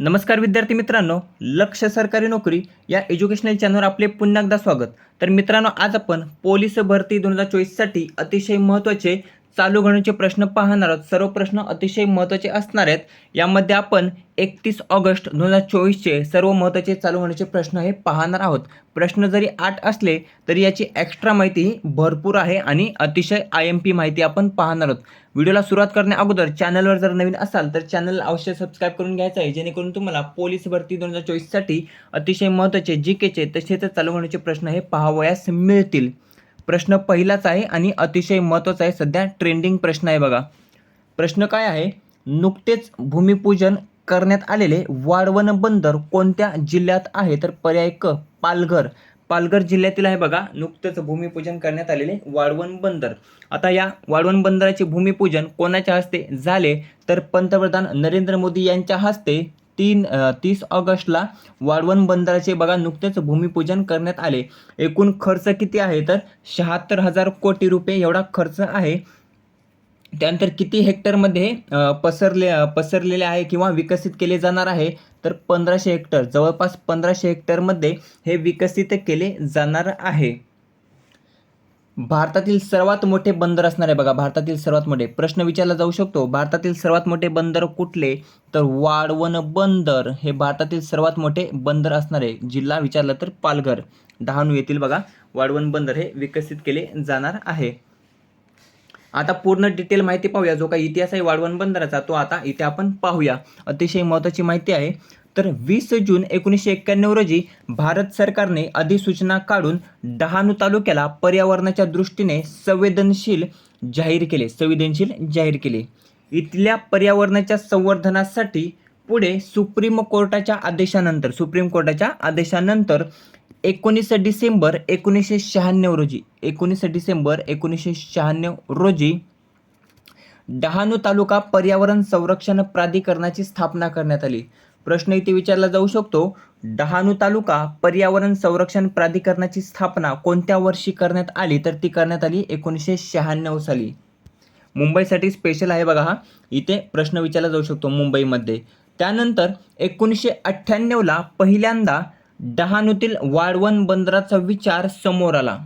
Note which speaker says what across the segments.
Speaker 1: नमस्कार विद्यार्थी मित्रांनो लक्ष सरकारी नोकरी या एज्युकेशनल चॅनलवर आपले पुन्हा एकदा स्वागत. तर मित्रांनो आज आपण पोलीस भरती दोन हजार चोवीससाठी अतिशय महत्त्वाचे चालू घडण्याचे प्रश्न पाहणार आहोत. सर्व प्रश्न अतिशय महत्त्वाचे असणार आहेत. यामध्ये आपण एकतीस ऑगस्ट दोन हजार चोवीसचे सर्व महत्त्वाचे चालू घडण्याचे प्रश्न हे पाहणार आहोत. प्रश्न जरी आठ असले तरी याची एक्स्ट्रा माहिती ही भरपूर आहे आणि अतिशय आय एम पी माहिती आपण पाहणार आहोत. व्हिडिओला सुरुवात करण्या अगोदर चॅनलवर जर नवीन असाल तर चॅनल अवश्य सबस्क्राईब करून घ्यायचं आहे. जेणेकरून तुम्हाला पोलीस भरती दोन हजार चोवीससाठी अतिशय महत्त्वाचे जी केचे तसेच चालू होण्याचे प्रश्न हे पाहावयास मिळतील. प्रश्न पहिलाच आहे आणि अतिशय महत्त्वाचा आहे. सध्या ट्रेंडिंग प्रश्न आहे बघा. प्रश्न काय आहे? नुकतेच भूमिपूजन करण्यात आलेले वाढवण बंदर कोणत्या जिल्ह्यात आहे? तर पर्याय क पालघर. पालघर जिल्ह्यातील आहे बघा नुकतंच भूमिपूजन करण्यात आलेले वाळवण बंदर. आता या वाळवण बंदराचे भूमिपूजन कोणाच्या हस्ते झाले? तर पंतप्रधान नरेंद्र मोदी यांच्या हस्ते तीन तीस ऑगस्टला वाढवण बंदराचे बघा नुकतेच भूमिपूजन करण्यात आले. एकूण खर्च किती आहे? तर शहात्तर हजार कोटी रुपये एवढा खर्च आहे. त्यानंतर किती हेक्टरमध्ये पसरले पसरलेले आहे किंवा विकसित केले जाणार आहे? तर पंधराशे हेक्टर जवळपास पंधराशे हेक्टरमध्ये हे विकसित केले जाणार आहे. भारतातील सर्वात मोठे बंदर असणार आहे बघा भारतातील सर्वात मोठे. प्रश्न विचारला जाऊ शकतो भारतातील सर्वात मोठे बंदर कुठले? तर वाढवण बंदर हे भारतातील सर्वात मोठे बंदर असणार आहे. जिल्हा विचारला तर पालघर. डहाणू येथील बघा वाळवण बंदर हे विकसित केले जाणार आहे. आता पूर्ण डिटेल माहिती पाहूया. जो काही इतिहास आहे वाढवण बंदराचा तो आता इथे आपण पाहूया. अतिशय महत्त्वाची माहिती आहे. तर वीस जून एकोणीसशे एक्क्याण्णव रोजी भारत सरकारने अधिसूचना काढून डहाणू तालुक्याला पर्यावरणाच्या दृष्टीने संवेदनशील जाहीर केले संवेदनशील जाहीर केले. इथल्या पर्यावरणाच्या संवर्धनासाठी पुढे सुप्रीम कोर्टाच्या आदेशानंतर सुप्रीम कोर्टाच्या आदेशानंतर एकोणीस डिसेंबर एकोणीसशे शहाण्णव रोजी एकोणीस डिसेंबर एकोणीसशे शहाण्णव रोजी डहाणू तालुका पर्यावरण संरक्षण प्राधिकरणाची स्थापना करण्यात आली. प्रश्न इथे विचारला जाऊ शकतो. डहाणू तालुका पर्यावरण संरक्षण प्राधिकरणाची स्थापना कोणत्या वर्षी करण्यात आली? तर ती करण्यात आली एकोणीसशे शहाण्णव साली. मुंबईसाठी स्पेशल आहे बघा हा. इथे प्रश्न विचारला जाऊ शकतो मुंबईमध्ये. त्यानंतर एकोणीसशे अठ्ठ्याण्णवला पहिल्यांदा डहाणूतील वाळवण बंदराचा विचार समोर आला.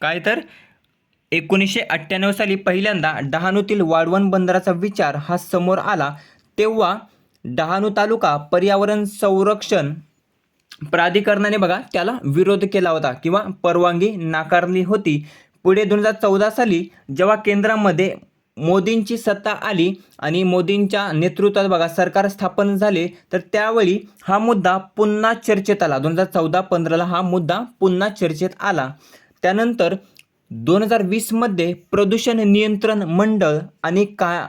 Speaker 1: काय तर? एकोणीसशे अठ्ठ्याण्णव साली पहिल्यांदा डहाणूतील वाढवण बंदराचा विचार हा समोर आला तेव्हा डहाणू तालुका पर्यावरण संरक्षण प्राधिकरणाने बघा त्याला विरोध केला होता किंवा परवानगी नाकारली होती. पुढे दोन हजार चौदा साली जेव्हा केंद्रामध्ये मोदींची सत्ता आली आणि मोदींच्या नेतृत्वात बघा सरकार स्थापन झाले तर त्यावेळी हा मुद्दा पुन्हा चर्चेत आला. दोन हजार चौदा पंधराला हा मुद्दा पुन्हा चर्चेत आला. त्यानंतर दोन हजार वीसमध्ये प्रदूषण नियंत्रण मंडळ आणि का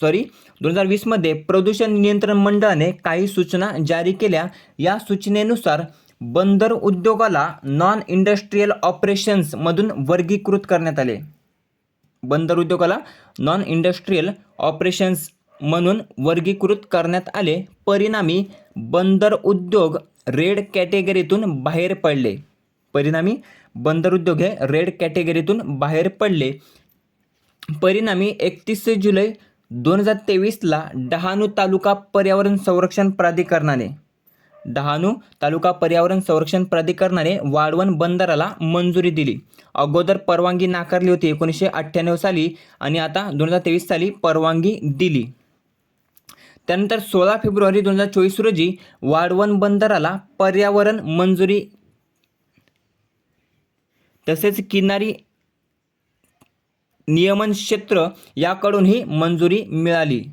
Speaker 1: सॉरी दोन हजार वीसमध्ये प्रदूषण नियंत्रण मंडळाने काही सूचना जारी केल्या. या सूचनेनुसार बंदर उद्योगाला नॉन इंडस्ट्रीयल ऑपरेशन्समधून वर्गीकृत करण्यात आले. बंदर उद्योगाला नॉन इंडस्ट्रीयल ऑपरेशन्स म्हणून वर्गीकृत करण्यात आले. परिणामी बंदर उद्योग रेड कॅटेगरीतून बाहेर पडले. परिणामी बंदर उद्योग हे रेड कॅटेगरीतून बाहेर पडले. परिणामी एकतीस जुलै दोन हजार तेवीसला डहाणू तालुका पर्यावरण संरक्षण प्राधिकरणाने डहाणू तालुका पर्यावरण संरक्षण प्राधिकरणाने वाळवण बंदराला मंजुरी दिली. अगोदर परवानगी नाकारली होती एकोणीसशे अठ्ठ्याण्णव साली आणि आता दोन हजार तेवीस साली परवानगी दिली. त्यानंतर सोळा फेब्रुवारी दोन हजार चोवीस रोजी वाढवण बंदराला पर्यावरण मंजुरी तसेच किनारी नियमन क्षेत्र याकडूनही मंजुरी मिळाली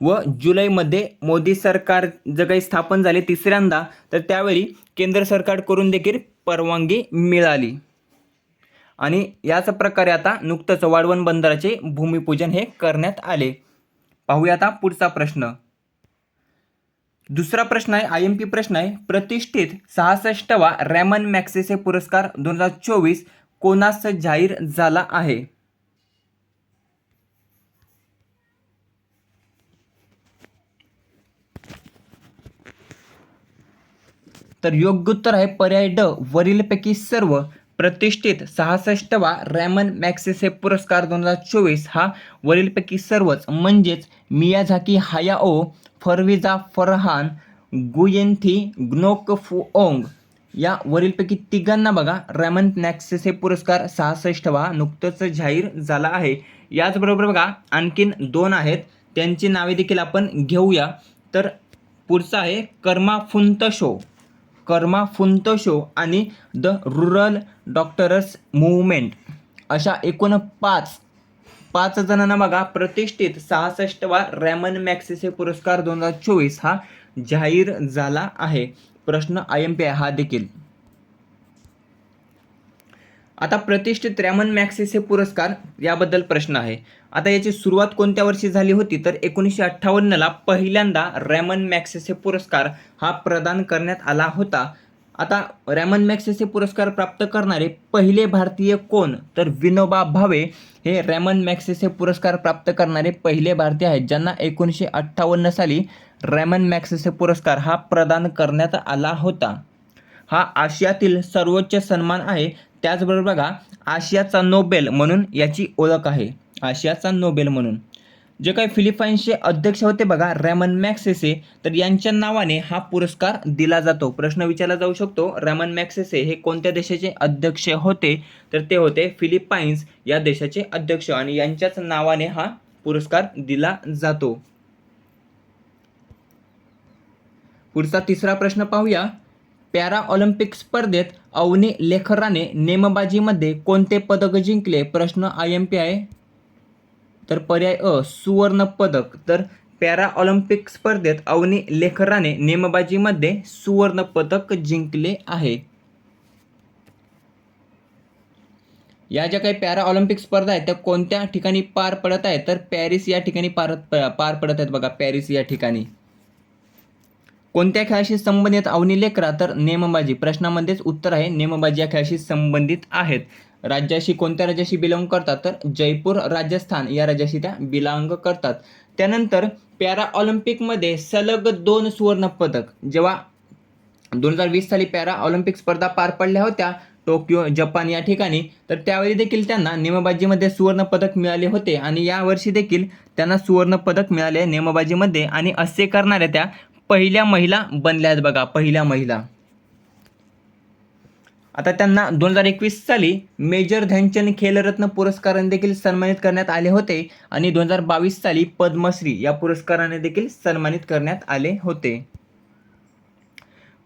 Speaker 1: व जुलैमध्ये मोदी सरकार जर काही स्थापन झाले तिसऱ्यांदा तर त्यावेळी केंद्र सरकारकडून देखील परवानगी मिळाली. आणि याच प्रकारे आता नुकतंच वाढवण बंदराचे भूमिपूजन हे करण्यात आले. पाहूया आता पुढचा प्रश्न. दुसरा प्रश्न आहे आय एम पी प्रश्न आहे. प्रतिष्ठित सहासष्टवा रॅमन मॅक्सेसे पुरस्कार दोन हजार चोवीस कोणास जाहीर झाला आहे? तर योग्य उत्तर आहे पर्याय ड. वरीलपैकी सर्व प्रतिष्ठित सहासष्टवा रॅमन मॅक्सेसे पुरस्कार दोन हजार चोवीस हा वरीलपैकी सर्वच म्हणजेच मियाझाकी हायाओ फरविजा फरहान गुयेंथी ग्नोक फुओंग या वरीलपैकी तिघांना बघा रॅमन मॅक्सेसे पुरस्कार सहासष्टवा नुकतंच जाहीर झाला आहे. याचबरोबर बघा आणखीन दोन आहेत त्यांची नावे देखील आपण घेऊया. तर पुढचा आहे कर्मा फुंत शो कर्मा फुंत शो आणि द रुरल डॉक्टरस मूवमेंट अशा एकूण पाच पाच जणांना बघा प्रतिष्ठित सहासष्टवा रॅमन मॅक्सेसे पुरस्कार दोन हजार चोवीस हा जाहीर झाला आहे. प्रश्न आय एम पी आय हा देखील. आता प्रतिष्ठित रॅमन मॅक्सेसे पुरस्कार याबद्दल प्रश्न आहे. आता याची सुरुवात कोणत्या वर्षी झाली होती? तर एकोणीसशे अठ्ठावन्नला पहिल्यांदा रॅमन मॅक्सेसे पुरस्कार हा प्रदान करण्यात आला होता. आता रॅमन मॅक्सेसे पुरस्कार प्राप्त करणारे पहिले भारतीय कोण? तर विनोबा भावे हे रॅमन मॅक्सेसे पुरस्कार प्राप्त करणारे पहिले भारतीय आहेत ज्यांना एकोणीसशे अठ्ठावन्न साली रॅमन मॅक्सेसे पुरस्कार हा प्रदान करण्यात आला होता. हा आशियातील सर्वोच्च सन्मान आहे. त्याचबरोबर बघा आशियाचा नोबेल म्हणून याची ओळख आहे. आशियाचा नोबेल म्हणून. जे काही फिलिपाईन्सचे अध्यक्ष होते बघा रॅमन मॅक्सेसे तर यांच्या नावाने हा पुरस्कार दिला जातो. प्रश्न विचारला जाऊ शकतो रॅमन मॅक्सेसे हे कोणत्या देशाचे अध्यक्ष होते? तर ते होते फिलिपाईन्स या देशाचे अध्यक्ष आणि यांच्याच नावाने हा पुरस्कार दिला जातो. पुढचा तिसरा प्रश्न पाहूया. पॅरा ऑलिम्पिक स्पर्धेत अवनी लेखराने नेमबाजीमध्ये कोणते पदक जिंकले? प्रश्न आय एम पी आहे. तर पर्याय अ सुवर्ण पदक. तर पॅरा ऑलिम्पिक स्पर्धेत अवनी लेखराने नेमबाजीमध्ये सुवर्ण पदक जिंकले आहे. या ज्या काही पॅरा ऑलिम्पिक स्पर्धा आहेत त्या कोणत्या ठिकाणी पार पडत आहेत? तर पॅरिस या ठिकाणी पार पार पडत आहेत बघा पॅरिस या ठिकाणी. कोणत्या खेळाशी संबंधित अवनी लेकरा तर नेमबाजी? प्रश्नामध्येच उत्तर आहे नेमबाजी या खेळाशी संबंधित आहेत. राज्याशी कोणत्या राज्याशी बिलॉंग करतात? तर जयपूर राजस्थान या राज्याशी त्या बिलॉंग करतात. त्यानंतर पॅरा ऑलिम्पिकमध्ये सलग दोन सुवर्ण पदक. जेव्हा दोन हजार वीस साली पॅरा ऑलिम्पिक स्पर्धा पार पडल्या होत्या टोकियो जपान या ठिकाणी तर त्यावेळी देखील त्यांना नेमबाजीमध्ये सुवर्ण पदक मिळाले होते. आणि यावर्षी देखील त्यांना सुवर्ण पदक मिळाले नेमबाजीमध्ये. आणि असे करणाऱ्या त्या पहिल्या महिला बनल्या आहेत बघा पहिल्या महिला. आता त्यांना दोन हजार एकवीस साली मेजर ध्यानचंद खेलरत्न पुरस्काराने देखील सन्मानित करण्यात आले होते आणि दोन हजार बावीस साली पद्मश्री या पुरस्काराने देखील सन्मानित करण्यात आले होते.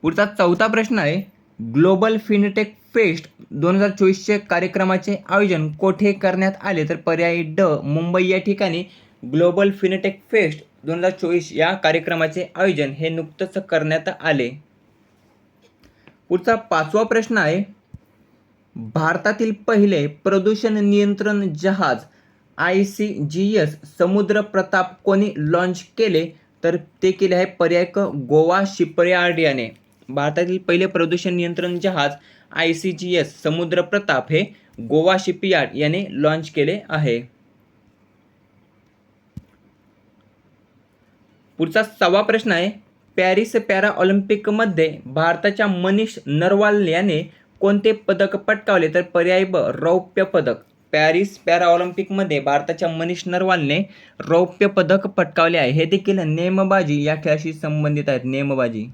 Speaker 1: पुढचा चौथा प्रश्न आहे ग्लोबल फिनटेक फेस्ट दोन हजार चोवीसचे कार्यक्रमाचे आयोजन कोठे करण्यात आले? तर पर्यायी ड मुंबई या ठिकाणी ग्लोबल फिनटेक फेस्ट दोन हजार चोवीस या कार्यक्रमाचे आयोजन हे नुकतंच करण्यात आले. पुढचा पाचवा प्रश्न आहे भारतातील पहिले प्रदूषण नियंत्रण जहाज आय सी जी एस समुद्र प्रताप कोणी लॉन्च केले? तर ते केले आहे पर्याय क गोवा शिपयार्ड याने भारतातील पहिले प्रदूषण नियंत्रण जहाज आय सी जी एस समुद्र प्रताप हे गोवा शिपयार्ड याने लॉन्च केले आहे. पुढचा सहावा प्रश्न आहे पॅरिस पॅरा ऑलिम्पिकमध्ये भारताच्या मनीष नरवाल याने कोणते पदक पटकावले? तर पर्याय ब रौप्य पदक. पॅरिस पॅरा ऑलिम्पिकमध्ये भारताच्या मनीष नरवालने रौप्य पदक पटकावले आहे. हे देखील नेमबाजी या खेळाशी संबंधित आहेत. नेमबाजी.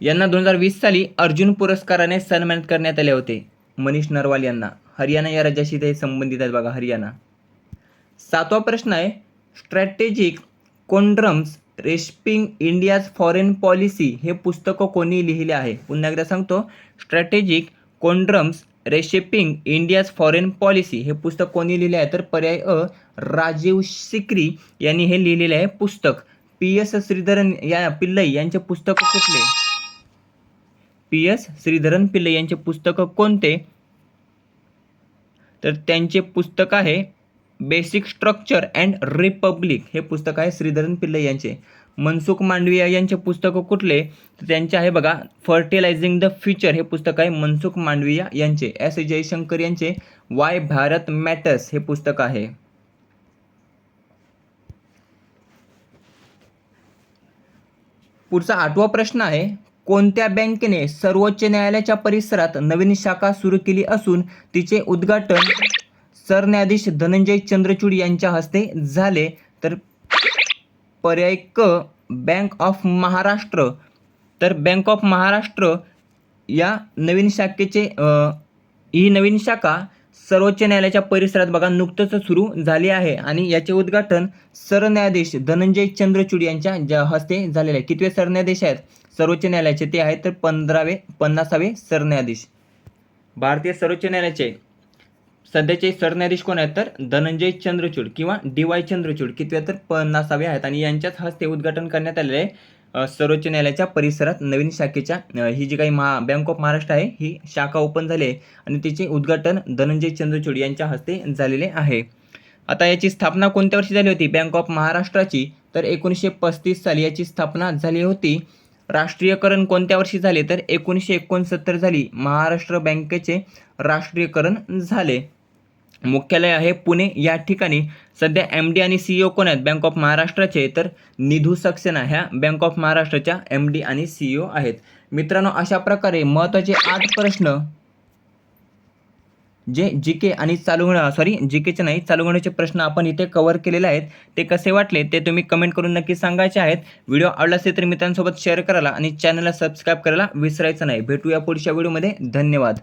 Speaker 1: यांना दोन हजार वीस साली अर्जुन पुरस्काराने सन्मानित करण्यात आले होते. मनीष नरवाल यांना. हरियाणा या राज्याशी ते संबंधित आहेत बघा हरियाणा. सातवा प्रश्न आहे. Strategic conundrums reshaping India's foreign policy हे पुस्तकं कोणी लिहिले आहे? पुन्हा एकदा सांगतो. Strategic conundrums reshaping India's foreign policy हे पुस्तक कोणी लिहिले आहे? तर पर्याय अ राजीव सिक्री यांनी हे लिहिलेले आहे पुस्तक. पी. एस. श्रीधरन या पिल्लई यांचे पुस्तक कुठले? पी. एस. श्रीधरन पिल्लई यांचे पुस्तक कोणते? तर त्यांचे पुस्तक आहे बेसिक स्ट्रक्चर अँड रिपब्लिक हे पुस्तक आहे श्रीधरन पिल्ले यांचे. मनसुख मांडविया यांचे पुस्तक कुठले? तर त्यांचे आहे बघा फर्टिलायझिंग द फ्युचर हे पुस्तक आहे मनसुख मांडविया यांचे. एस. जयशंकर यांचे. वाय भारत मॅटर्स हे पुस्तक आहे. पुढचा आठवा प्रश्न आहे कोणत्या बँकेने सर्वोच्च न्यायालयाच्या परिसरात नवीन शाखा सुरू केली असून तिचे उद्घाटन सरन्यायाधीश धनंजय चंद्रचूड यांच्या हस्ते झाले तर पर्याय क बँक ऑफ महाराष्ट्र. तर बँक ऑफ महाराष्ट्र या नवीन शाखेचे ही नवीन शाखा सर्वोच्च न्यायालयाच्या परिसरात बघा नुकतंच सुरू झाली आहे आणि याचे उद्घाटन सरन्यायाधीश धनंजय चंद्रचूड यांच्या ज्या हस्ते झालेले आहे. कितवे सरन्यायाधीश आहेत? सर्वोच्च न्यायालयाचे ते आहेत तर पंधरावे पन्नासावे सरन्यायाधीश. भारतीय सर्वोच्च न्यायालयाचे सध्याचे सरन्यायाधीश कोण आहेत तर? धनंजय चंद्रचूड किंवा डी वाय चंद्रचूड. कितव्या तर पन्नासावे आहेत आणि यांच्याच हस्ते उद्घाटन करण्यात आलेले आहे सर्वोच्च न्यायालयाच्या परिसरात नवीन शाखेच्या ही जी काही महा बँक ऑफ महाराष्ट्र आहे ही शाखा ओपन झाली आहे आणि तिचे उद्घाटन धनंजय चंद्रचूड यांच्या हस्ते झालेले आहे. आता याची स्थापना कोणत्या वर्षी झाली होती? बँक ऑफ महाराष्ट्राची तर एकोणीसशे पस्तीस साली याची स्थापना झाली होती. राष्ट्रीयकरण कोणत्या वर्षी झाले? तर एकोणीसशे एकोणसत्तर झाली महाराष्ट्र बँकेचे राष्ट्रीयकरण झाले. मुख्यालय आहे पुणे. या ठिकाणी सध्या एम डी आणि सीईओ कोण आहेत? बँक ऑफ महाराष्ट्राचे तर निधू सक्सेना ह्या बँक ऑफ महाराष्ट्राच्या एम डी आणि सीईओ आहेत. मित्रांनो अशा प्रकारे महत्त्वाचे आठ प्रश्न जे जी के आणि चालू सॉरी जी केचे नाही चालू होण्याचे प्रश्न आपण इथे कव्हर केलेले आहेत. ते कसे वाटले? ते तुम्ही कमेंट करून नक्की सांगायचे आहेत. व्हिडिओ आवडला असेल तर मित्रांसोबत शेअर करायला आणि चॅनलला सबस्क्राईब करायला विसरायचं नाही. भेटूया पुढच्या व्हिडिओमध्ये धन्यवाद.